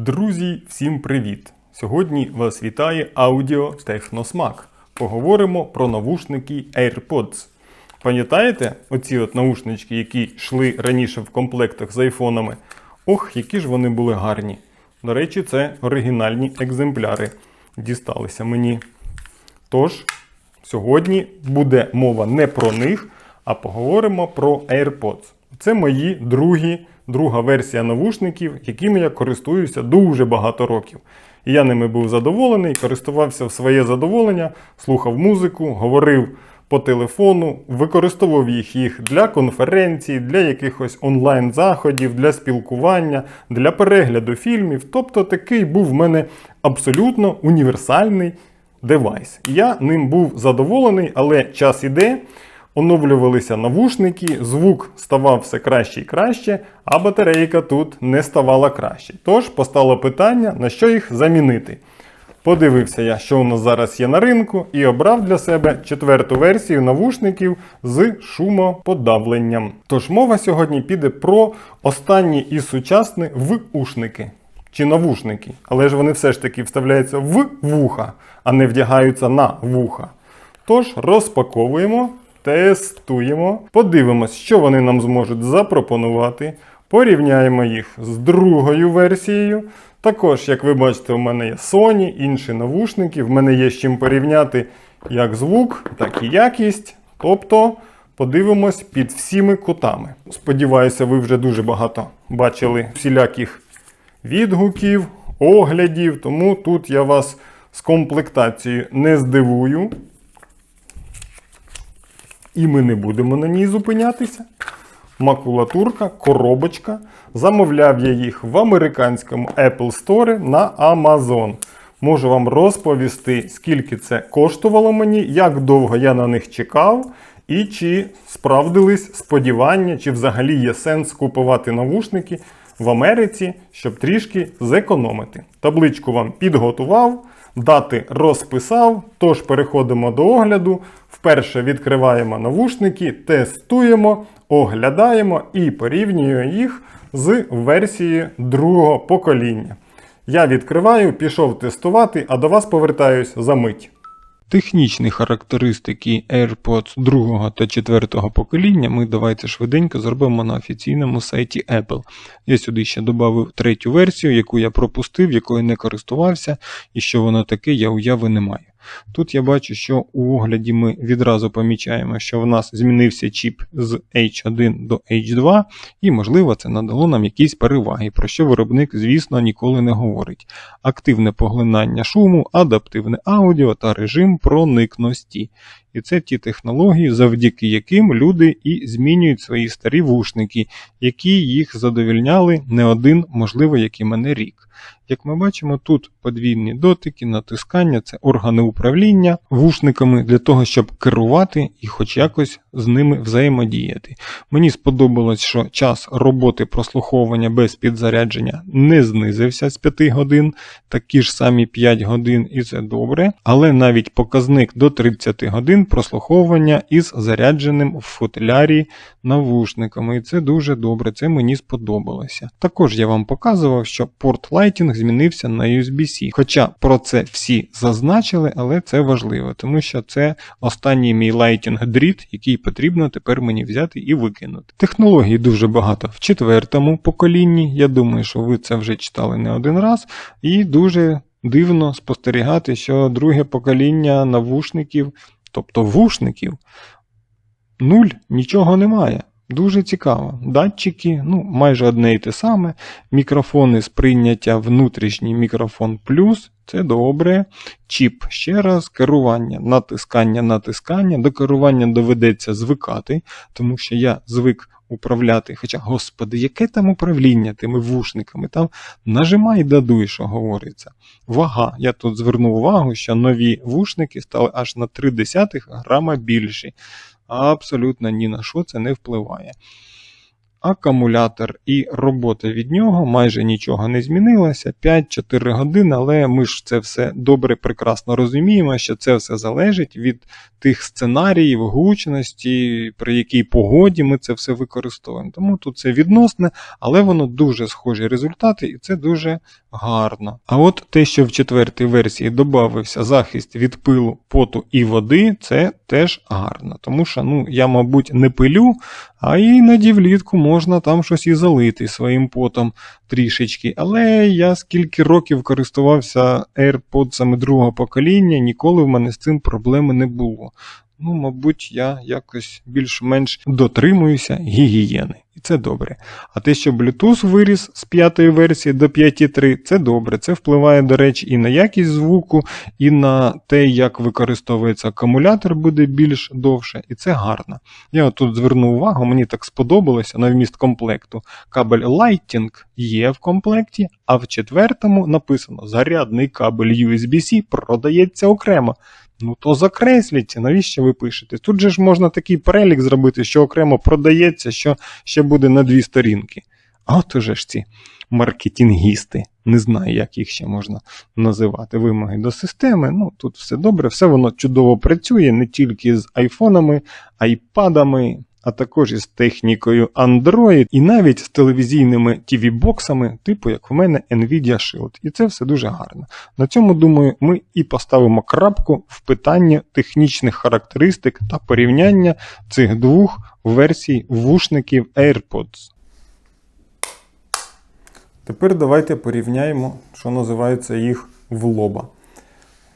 Друзі, всім привіт! Сьогодні вас вітає аудіо Техносмак. Поговоримо про навушники AirPods. Пам'ятаєте оці от наушнички, які йшли раніше в комплектах з айфонами? Ох, які ж вони були гарні. До речі, це оригінальні екземпляри. Дісталися мені. Тож, сьогодні буде мова не про них, а поговоримо про AirPods. Це мої другі, друга версія навушників, якими я користуюся дуже багато років. І я ними був задоволений, користувався в своє задоволення, слухав музику, говорив по телефону, використовував їх, їх для конференцій, для якихось онлайн-заходів, для спілкування, для перегляду фільмів. Тобто такий був в мене абсолютно універсальний девайс. Я ним був задоволений, але час іде, оновлювалися навушники, звук ставав все краще і краще, а батарейка тут не ставала краще. Тож постало питання, на що їх замінити. Подивився я, що у нас зараз є на ринку, і обрав для себе четверту версію навушників з шумоподавленням. Тож мова сьогодні піде про останні і сучасні вушники чи навушники, але ж вони все ж таки вставляються в вуха, а не вдягаються на вуха. Тож розпаковуємо, тестуємо, подивимось, що вони нам зможуть запропонувати. Порівняємо їх з другою версією. Також, як ви бачите, у мене є Sony, інші навушники. В мене є з чим порівняти як звук, так і якість. Тобто подивимось під всіми кутами. Сподіваюся, ви вже дуже багато бачили всіляких відгуків, оглядів, тому тут я вас з комплектацією не здивую. І ми не будемо на ній зупинятися. Макулатурка, коробочка. Замовляв я їх в американському Apple Store на Amazon. Можу вам розповісти, скільки це коштувало мені, як довго я на них чекав, і чи справдились сподівання, чи взагалі є сенс купувати навушники в Америці, щоб трішки зекономити. Табличку вам підготував, дати розписав. Тож переходимо до огляду. Вперше відкриваємо навушники, тестуємо, оглядаємо і порівнюємо їх з версією другого покоління. Я відкриваю, пішов тестувати, а до вас повертаюсь за мить. Технічні характеристики AirPods 2 та 4 покоління ми давайте швиденько зробимо на офіційному сайті Apple. Я сюди ще додав третю версію, яку я пропустив, якою не користувався, і що воно таке, я уяви не маю. Тут я бачу, що у огляді ми відразу помічаємо, що в нас змінився чіп з H1 до H2, і, можливо, це надало нам якісь переваги, про що виробник, звісно, ніколи не говорить. Активне поглинання шуму, адаптивне аудіо та режим проникності. І це ті технології, завдяки яким люди і змінюють свої старі вушники, які їх задовільняли не один, можливо, як і мене рік. Як ми бачимо, тут подвійні дотики, натискання, це органи управління вушниками для того, щоб керувати і хоч якось з ними взаємодіяти. Мені сподобалось, що час роботи прослуховування без підзарядження не знизився з 5 годин, такі ж самі 5 годин, і це добре. Але навіть показник до 30 годин прослуховування із зарядженим в футлярі навушниками. І це дуже добре, це мені сподобалося. Також я вам показував, що порт Lighting змінився на USB-C. Хоча про це всі зазначили, але це важливо, тому що це останній мій Lighting дріт, який потрібно тепер мені взяти і викинути. Технологій дуже багато в четвертому поколінні. Я думаю, що ви це вже читали не один раз, і дуже дивно спостерігати, що друге покоління навушників, тобто вушників, нуль нічого немає. Дуже цікаво. Датчики, ну, майже одне і те саме. Мікрофони сприйняття внутрішній мікрофон плюс. Це добре. Чіп ще раз, керування, натискання, натискання. До керування доведеться звикати, тому що я звик управляти. Хоча, господи, яке там управління тими вушниками? Там нажимай дадуй, що говориться. Вага. Я тут звернув увагу, що нові вушники стали аж на 0,3 грама більші. Абсолютно ні на що це не впливає. Акумулятор і робота від нього майже нічого не змінилося. 5-4 години, але ми ж це все добре, прекрасно розуміємо, що це все залежить від тих сценаріїв, гучності, при якій погоді ми це все використовуємо. Тому тут це відносне, але воно дуже схожі результати, і це дуже гарно. А от те, що в четвертій версії додався захист від пилу, поту і води, це теж гарно. Тому що ну, я, мабуть, не пилю, а іноді влітку можна там щось і залити своїм потом трішечки. Але я скільки років користувався AirPods другого покоління, ніколи в мене з цим проблеми не було. Ну, мабуть, я якось більш-менш дотримуюся гігієни. І це добре. А те, що Bluetooth виріс з п'ятої версії до 5.3, це добре. Це впливає, до речі, і на якість звуку, і на те, як використовується акумулятор, буде більш довше, і це гарно. Я тут звернув увагу, мені так сподобалося на вміст комплекту. Кабель Lighting є в комплекті, а в четвертому написано: зарядний кабель USB-C продається окремо. Ну то закресліть, навіщо ви пишете? Тут же ж можна такий перелік зробити, що окремо продається, що ще буде на дві сторінки. А от уже ж ці маркетингісти. Не знаю, як їх ще можна називати. Вимоги до системи. Ну тут все добре, все воно чудово працює не тільки з айфонами, айпадами, а також із технікою Android і навіть з телевізійними TV-боксами, типу як в мене Nvidia Shield. І це все дуже гарно. На цьому, думаю, ми і поставимо крапку в питанні технічних характеристик та порівняння цих двох версій вушників AirPods. Тепер давайте порівняємо, що називається їх в лоба.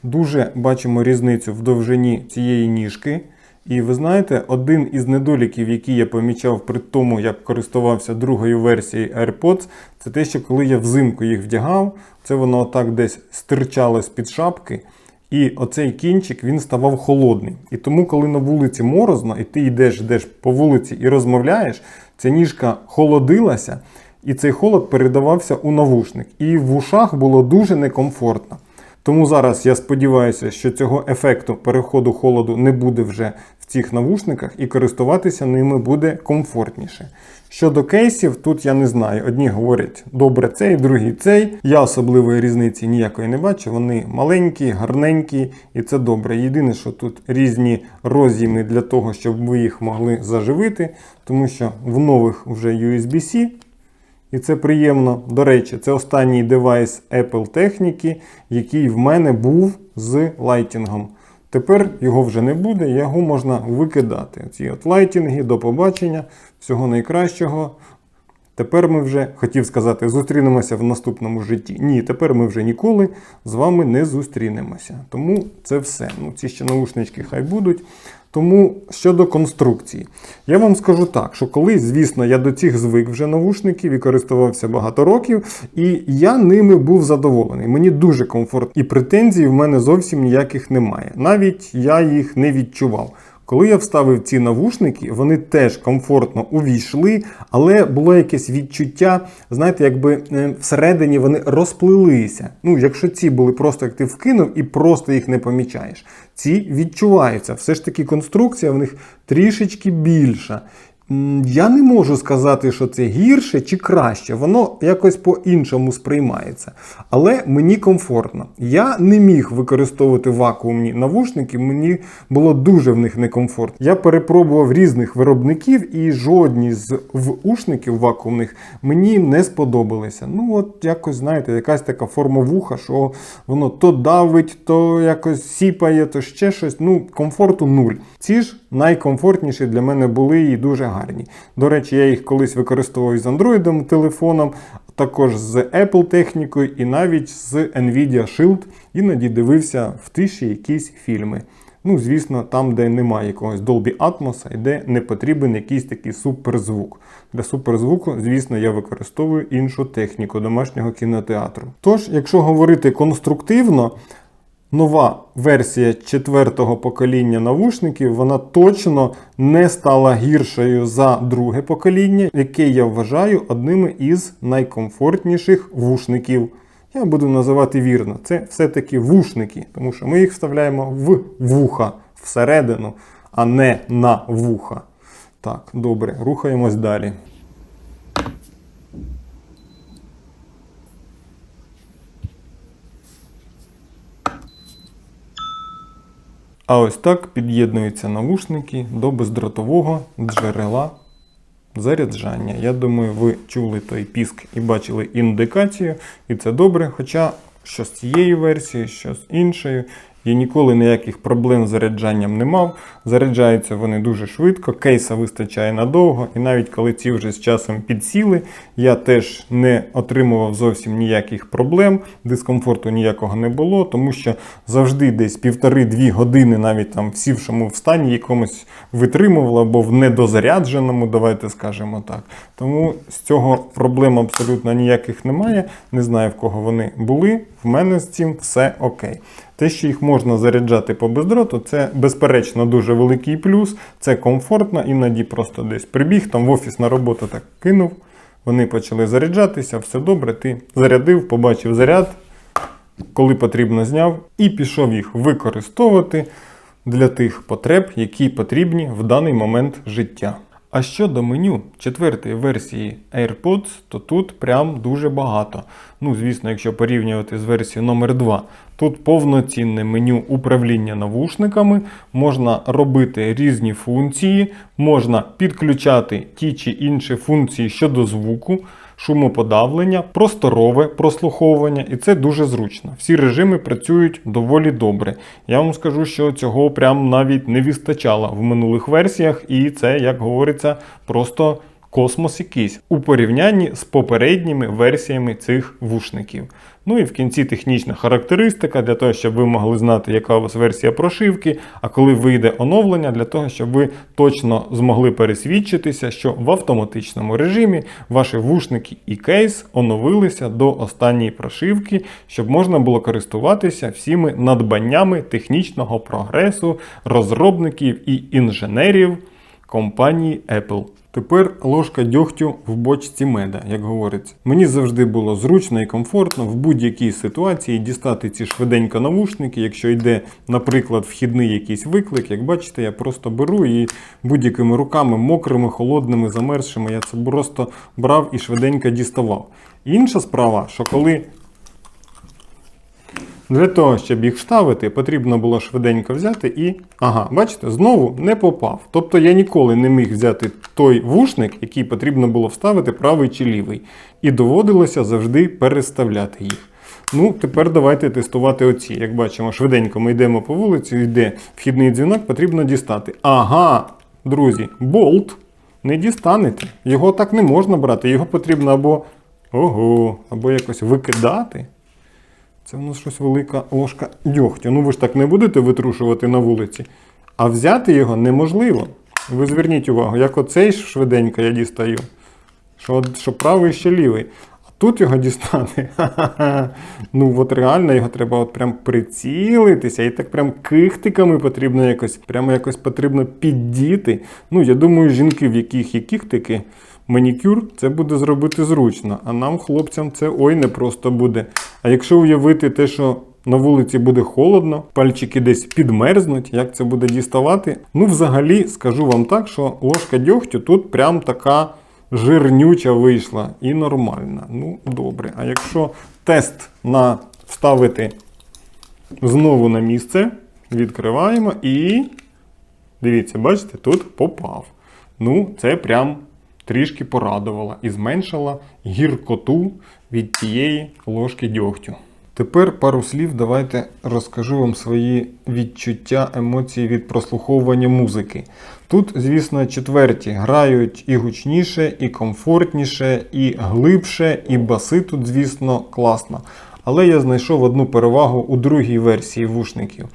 Дуже бачимо різницю в довжині цієї ніжки. І ви знаєте, один із недоліків, який я помічав при тому, як користувався другою версією AirPods, це те, що коли я взимку їх вдягав, це воно отак десь стирчало з-під шапки. І оцей кінчик він ставав холодний. І тому, коли на вулиці морозно, і ти йдеш, йдеш по вулиці і розмовляєш, ця ніжка холодилася, і цей холод передавався у навушник. І в ушах було дуже некомфортно. Тому зараз я сподіваюся, що цього ефекту переходу холоду не буде вже в цих навушниках, і користуватися ними буде комфортніше. Щодо кейсів, тут я не знаю. Одні говорять добре цей, другі цей. Я особливої різниці ніякої не бачу. Вони маленькі, гарненькі, і це добре. Єдине, що тут різні роз'єми для того, щоб ви їх могли заживити, тому що в нових вже USB-C. І це приємно. До речі, це останній девайс Apple техніки, який в мене був з лайтінгом. Тепер його вже не буде, його можна викидати. Ці от лайтінги, до побачення, всього найкращого. Тепер ми вже, хотів сказати, зустрінемося в наступному житті. Ні, тепер ми вже ніколи з вами не зустрінемося. Тому це все. Ну, ці ще наушнички хай будуть. Тому щодо конструкції, я вам скажу так, що колись, звісно, я до цих звик вже навушників і багато років, і я ними був задоволений. Мені дуже комфортно, і претензій в мене зовсім ніяких немає. Навіть я їх не відчував. Коли я вставив ці навушники, вони теж комфортно увійшли, але було якесь відчуття, знаєте, якби е, всередині вони розплилися. Ну, якщо ці були просто як ти вкинув і просто їх не помічаєш. Ці відчуваються. Все ж таки конструкція в них трішечки більша. Я не можу сказати, що це гірше чи краще, воно якось по-іншому сприймається. Але мені комфортно. Я не міг використовувати вакуумні навушники, мені було дуже в них некомфортно. Я перепробував різних виробників, і жодні з вушників вакуумних мені не сподобалися. Ну, от якось, знаєте, якась така форма вуха, що воно то давить, то якось сіпає, то ще щось. Ну, комфорту нуль. Ці ж найкомфортніші для мене були і дуже гарні. До речі, я їх колись використовував з Android телефоном, також з Apple технікою і навіть з Nvidia Shield. Іноді дивився в тиші якісь фільми. Ну, звісно, там, де немає якогось Dolby Atmos, і де не потрібен якийсь такий суперзвук. Для суперзвуку, звісно, я використовую іншу техніку домашнього кінотеатру. Тож, якщо говорити конструктивно, нова версія четвертого покоління навушників, вона точно не стала гіршою за друге покоління, яке я вважаю одним із найкомфортніших вушників. Я буду називати вірно, це все-таки вушники, тому що ми їх вставляємо в вуха всередину, а не на вуха. Так, добре, рухаємось далі. А ось так під'єднуються навушники до бездротового джерела заряджання. Я думаю, ви чули той піск і бачили індикацію, і це добре. Хоча що з цієї версії, що з іншою. Я ніколи ніяких проблем з заряджанням не мав. Заряджаються вони дуже швидко, кейса вистачає надовго, і навіть коли ці вже з часом підсіли, я теж не отримував зовсім ніяких проблем, дискомфорту ніякого не було, тому що завжди десь півтори-дві години, навіть там в сівшому в стані якомусь витримувало або в недозарядженому, давайте скажемо так. Тому з цього проблем абсолютно ніяких немає. Не знаю в кого вони були. В мене з цим все окей. Те, що їх можна заряджати по бездроту, це безперечно дуже великий плюс. Це комфортно, іноді просто десь прибіг, там в офіс на роботу так кинув. Вони почали заряджатися, все добре. Ти зарядив, побачив заряд, коли потрібно зняв, і пішов їх використовувати для тих потреб, які потрібні в даний момент життя. А щодо меню четвертої версії AirPods, то тут прям дуже багато. Ну, звісно, якщо порівнювати з версією номер 2 тут повноцінне меню управління навушниками, можна робити різні функції, можна підключати ті чи інші функції щодо звуку, шумоподавлення, просторове прослуховування, і це дуже зручно. Всі режими працюють доволі добре. Я вам скажу, що цього прям навіть не вистачало в минулих версіях, і це, як говориться, просто космос якийсь у порівнянні з попередніми версіями цих вушників. Ну і в кінці технічна характеристика для того, щоб ви могли знати, яка у вас версія прошивки, а коли вийде оновлення, для того, щоб ви точно змогли пересвідчитися, що в автоматичному режимі ваші вушники і кейс оновилися до останньої прошивки, щоб можна було користуватися всіми надбаннями технічного прогресу розробників і інженерів компанії Apple. Тепер ложка дьогтю в бочці меда, як говориться. Мені завжди було зручно і комфортно в будь-якій ситуації дістати ці швиденько навушники, якщо йде, наприклад, вхідний якийсь виклик. Як бачите, я просто беру і будь-якими руками, мокрими, холодними, замерзшими, я це просто брав і швиденько діставав. Інша справа, що коли для того, щоб їх вставити, потрібно було швиденько взяти і. Ага, бачите, знову не попав. Тобто я ніколи не міг взяти той вушник, який потрібно було вставити правий чи лівий. І доводилося завжди переставляти їх. Ну, тепер давайте тестувати оці. Як бачимо, швиденько ми йдемо по вулиці, йде вхідний дзвінок, потрібно дістати. Ага, друзі, болт не дістанете. Його так не можна брати. Його потрібно або ого, або якось викидати. Це у нас щось велика ложка дьогтю. Ну ви ж так не будете витрушувати на вулиці. А взяти його неможливо. Ви зверніть увагу, як оцей швиденько я дістаю. Що, що правий, що лівий. А тут його дістати. Ну от реально його треба от прям прицілитися. І так прям кихтиками потрібно якось, прямо якось потрібно піддіти. Ну, я думаю, жінки, в яких є кіхтики, манікюр, це буде зробити зручно. А нам, хлопцям, це ой не просто буде. А якщо уявити те, що на вулиці буде холодно, пальчики десь підмерзнуть, як це буде діставати? Ну, взагалі, скажу вам так, що ложка дьогтю тут прям така жирнюча вийшла і нормальна. Ну, добре. А якщо тест на вставити знову на місце, відкриваємо і. Дивіться, бачите, тут попав. Ну, це прям трішки порадувало і зменшило гіркоту від тієї ложки дьогтю. Тепер пару слів давайте розкажу вам свої відчуття, емоції від прослуховування музики. Тут, звісно, четверті грають і гучніше, і комфортніше, і глибше, і баси тут, звісно, класно. Але я знайшов одну перевагу у другій версії вушників.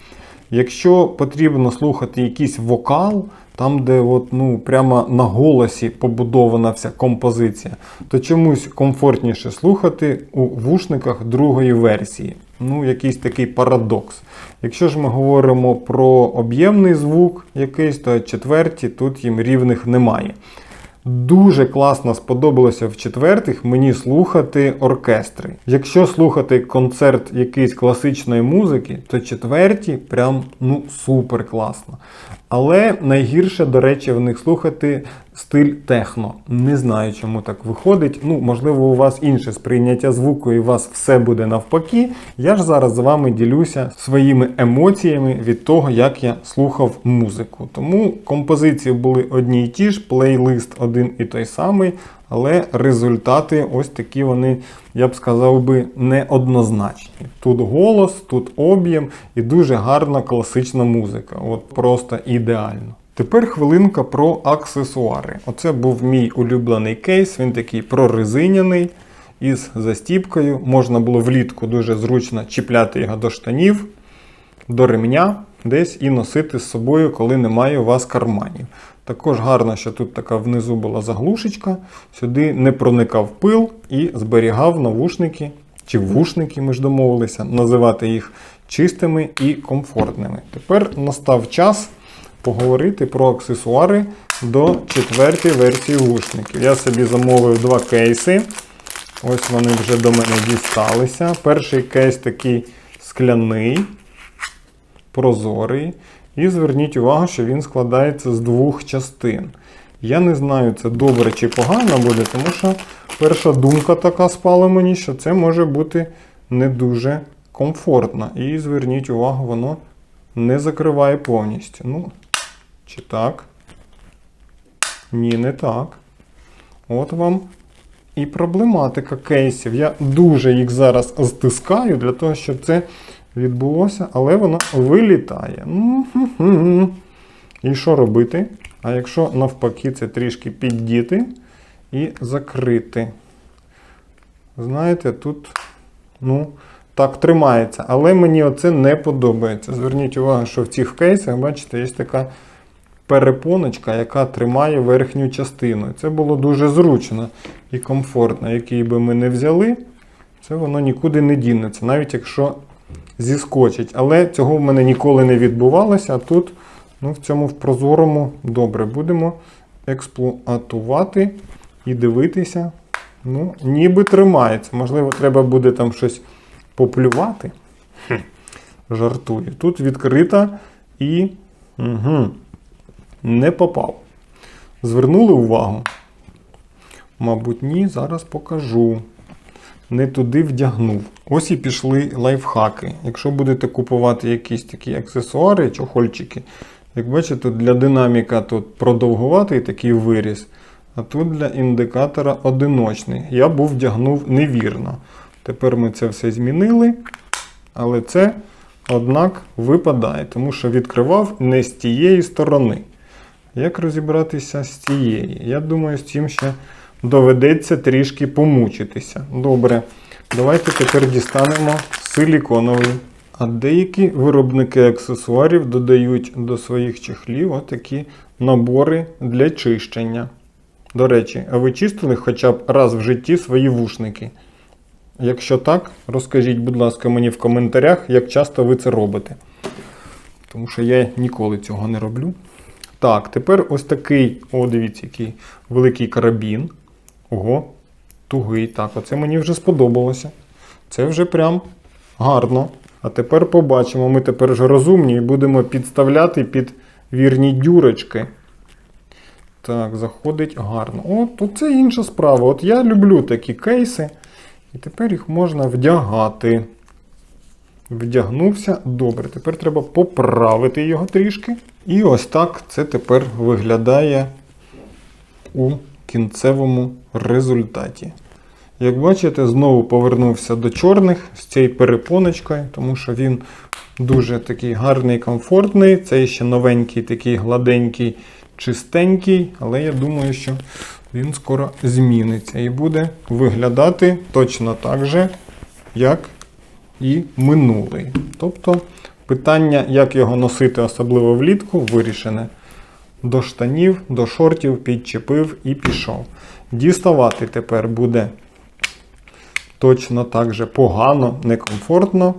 Якщо потрібно слухати якийсь вокал, там, де от, ну, прямо на голосі побудована вся композиція, то чомусь комфортніше слухати у вушниках другої версії. Ну, якийсь такий парадокс. Якщо ж ми говоримо про об'ємний звук якийсь, то четверті тут їм рівних немає. Дуже класно сподобалося в четвертих мені слухати оркестри. Якщо слухати концерт якоїсь класичної музики, то четверті прям ну супер класно. Але найгірше, до речі, в них слухати стиль техно. Не знаю, чому так виходить. Ну, можливо, у вас інше сприйняття звуку і у вас все буде навпаки. Я ж зараз з вами ділюся своїми емоціями від того, як я слухав музику. Тому композиції були одні й ті ж, плейлист один і той самий, але результати ось такі вони, я б сказав би, неоднозначні. Тут голос, тут об'єм і дуже гарна класична музика. От просто ідеально. Тепер хвилинка про аксесуари. Оце був мій улюблений кейс, він такий прорезиняний із застіпкою. Можна було влітку дуже зручно чіпляти його до штанів, до ремня десь і носити з собою, коли немає у вас карманів. Також гарно, що тут така внизу була заглушечка, сюди не проникав пил і зберігав навушники чи вушники, ми ж домовилися, називати їх чистими і комфортними. Тепер настав час поговорити про аксесуари до четвертої версії вушників. Я собі замовив два кейси. Ось вони вже до мене дісталися. Перший кейс такий скляний, прозорий. І зверніть увагу, що він складається з двох частин. Я не знаю, це добре чи погано буде, тому що перша думка така спала мені, що це може бути не дуже комфортно. І зверніть увагу, воно не закриває повністю. Ну, чи так? Ні, не так. От вам і проблематика кейсів. Я дуже їх зараз стискаю для того, щоб це відбулося, але воно вилітає. І що робити? А якщо навпаки це трішки піддіти і закрити. Знаєте, тут, ну, так тримається. Але мені оце не подобається. Зверніть увагу, що в цих кейсах, бачите, є така перепоночка, яка тримає верхню частину. Це було дуже зручно і комфортно. Який би ми не взяли, це воно нікуди не дінеться, навіть якщо зіскочить. Але цього в мене ніколи не відбувалося. А тут, ну, в цьому в прозорому добре будемо експлуатувати і дивитися. Ну, ніби тримається. Можливо, треба буде там щось поплювати. Хм, Жартую. Тут відкрита і угу, не попав. Звернули увагу? Мабуть, ні, зараз покажу. Не туди вдягнув. Ось і пішли лайфхаки. Якщо будете купувати якісь такі аксесуари, чохольчики, як бачите, для динаміка тут продовгуватий такий виріз, а тут для індикатора одиночний. Я був вдягнув невірно. Тепер ми це все змінили, але це, однак, випадає, тому що відкривав не з тієї сторони. Як розібратися з цієї? Я думаю, з цим ще доведеться трішки помучитися. Добре, давайте тепер дістанемо силіконовий. А деякі виробники аксесуарів додають до своїх чехлів отакі набори для чищення. До речі, а ви чистили хоча б раз в житті свої вушники? Якщо так, розкажіть, будь ласка, мені в коментарях, як часто ви це робите. Тому що я ніколи цього не роблю. Так, тепер ось такий, о, дивіться, який великий карабін. Ого, тугий. Так, оце мені вже сподобалося. Це вже прям гарно. А тепер побачимо, ми тепер вже розумні і будемо підставляти під вірні дюрочки. Так, заходить гарно. О, то це інша справа. От я люблю такі кейси. І тепер їх можна вдягати. Вдягнувся. Добре, тепер треба поправити його трішки. І ось так це тепер виглядає у кінцевому результаті. Як бачите, знову повернувся до чорних з цією перепоночкою, тому що він дуже такий гарний, комфортний. Цей ще новенький, такий гладенький, чистенький, але я думаю, що він скоро зміниться і буде виглядати точно так же, як і минулий. Тобто питання, як його носити, особливо влітку, вирішене. До штанів, до шортів підчепив і пішов. Діставати тепер буде точно так же погано, некомфортно.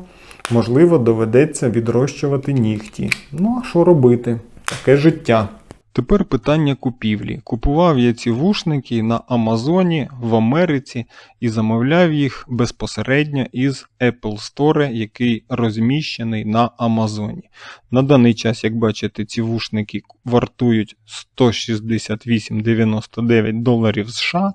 Можливо, доведеться відрощувати нігті. Ну, а що робити? Таке життя. Тепер питання купівлі. Купував я ці вушники на Амазоні в Америці і замовляв їх безпосередньо із Apple Store, який розміщений на Амазоні. На даний час, як бачите, ці вушники вартують 168,99 доларів США,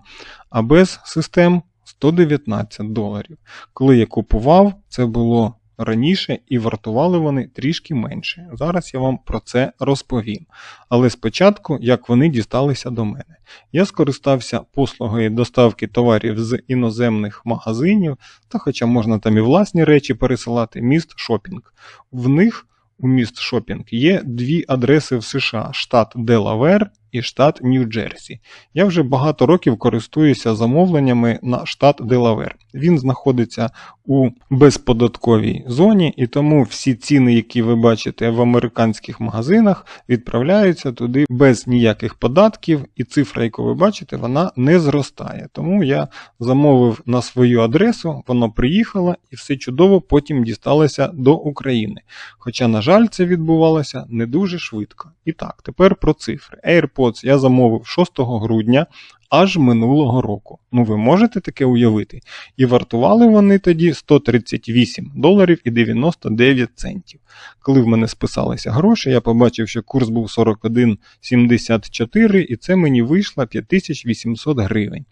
а без систем 119 доларів. Коли я купував, це було раніше і вартували вони трішки менше. Зараз я вам про це розповім. Але спочатку, як вони дісталися до мене. Я скористався послугою доставки товарів з іноземних магазинів, та хоча можна там і власні речі пересилати, міст Шопінг. В них у міст Шопінг є дві адреси в США: штат Делавер і штат Нью-Джерсі. Я вже багато років користуюся замовленнями на штат Делавер. Він знаходиться у безподатковій зоні, і тому всі ціни, які ви бачите в американських магазинах, відправляються туди без ніяких податків, і цифра, яку ви бачите, вона не зростає. Тому я замовив на свою адресу, воно приїхало і все чудово потім дісталося до України. Хоча, на жаль, це відбувалося не дуже швидко. І так, тепер про цифри. AirPods я замовив 6 грудня аж минулого року. Ну ви можете таке уявити? І вартували вони тоді 138 доларів і 99 центів. Коли в мене списалися гроші, я побачив, що курс був 41,74 і це мені вийшло 5800 гривень.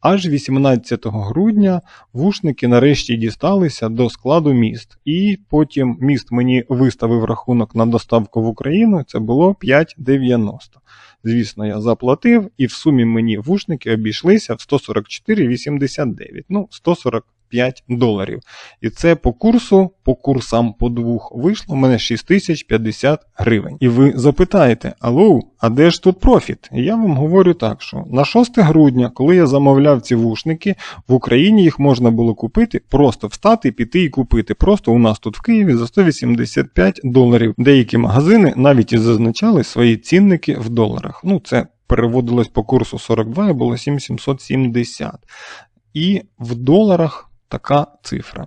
Аж 18 грудня вушники нарешті дісталися до складу міст, і потім міст мені виставив рахунок на доставку в Україну. Це було 5,90. Звісно, я заплатив, і в сумі мені вушники обійшлися в 144,89. Ну, 145 доларів. І це по курсу, по курсам по двох, вийшло в мене 6050 гривень. І ви запитаєте, алло, а де ж тут профіт? І я вам говорю так, що на 6 грудня, коли я замовляв ці вушники, в Україні їх можна було купити, просто встати, піти і купити. Просто у нас тут в Києві за 185 доларів. Деякі магазини навіть і зазначали свої цінники в доларах. Ну, це переводилось по курсу 42 і було 7770. І в доларах така цифра.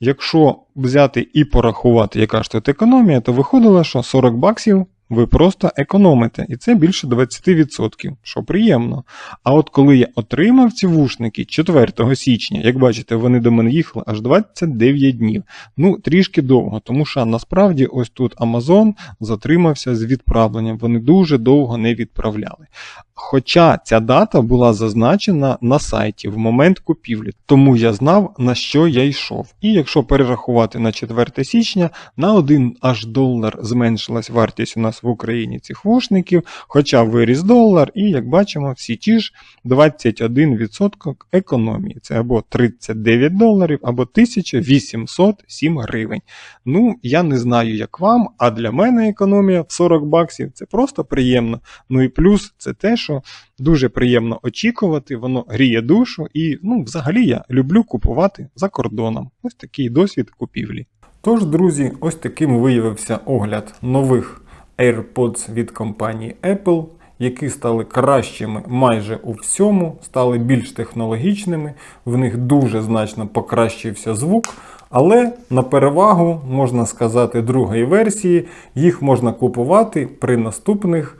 Якщо взяти і порахувати, яка ж тут економія, то виходило, що 40 баксів ви просто економите, і це більше 20%, що приємно. А от коли я отримав ці вушники 4 січня, як бачите, вони до мене їхали аж 29 днів. Ну, трішки довго, тому що насправді ось тут Amazon затримався з відправленням, вони дуже довго не відправляли. Хоча ця дата була зазначена на сайті в момент купівлі, тому я знав, на що я йшов. І якщо перерахувати на 4 січня, на 1 аж долар зменшилась вартість у нас в Україні цих вушників, хоча виріс долар, і як бачимо, всі ті ж 21% економії. Це або 39 доларів, або 1807 гривень. Ну, я не знаю, як вам, а для мене економія в 40 баксів це просто приємно. Ну і плюс це те, що дуже приємно очікувати, воно гріє душу, і ну, взагалі я люблю купувати за кордоном. Ось такий досвід купівлі. Тож, друзі, ось таким виявився огляд нових AirPods від компанії Apple, які стали кращими майже у всьому, стали більш технологічними, в них дуже значно покращився звук. Але на перевагу, можна сказати, другої версії, їх можна купувати при наступних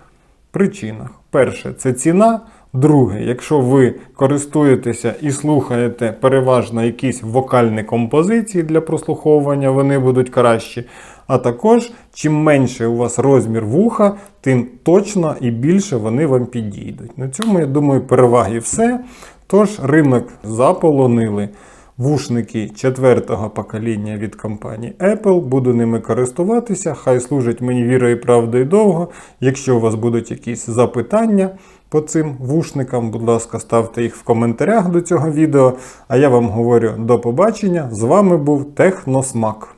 причинах. Перше, це ціна. Друге, якщо ви користуєтеся і слухаєте переважно якісь вокальні композиції для прослуховування, вони будуть кращі. А також, чим менше у вас розмір вуха, тим точно і більше вони вам підійдуть. На цьому, я думаю, переваги все. Тож ринок заполонили вушники четвертого покоління від компанії Apple. Буду ними користуватися. Хай служать мені вірою і правдою довго. Якщо у вас будуть якісь запитання по цим вушникам, будь ласка, ставте їх в коментарях до цього відео. А я вам говорю до побачення. З вами був Техносмак.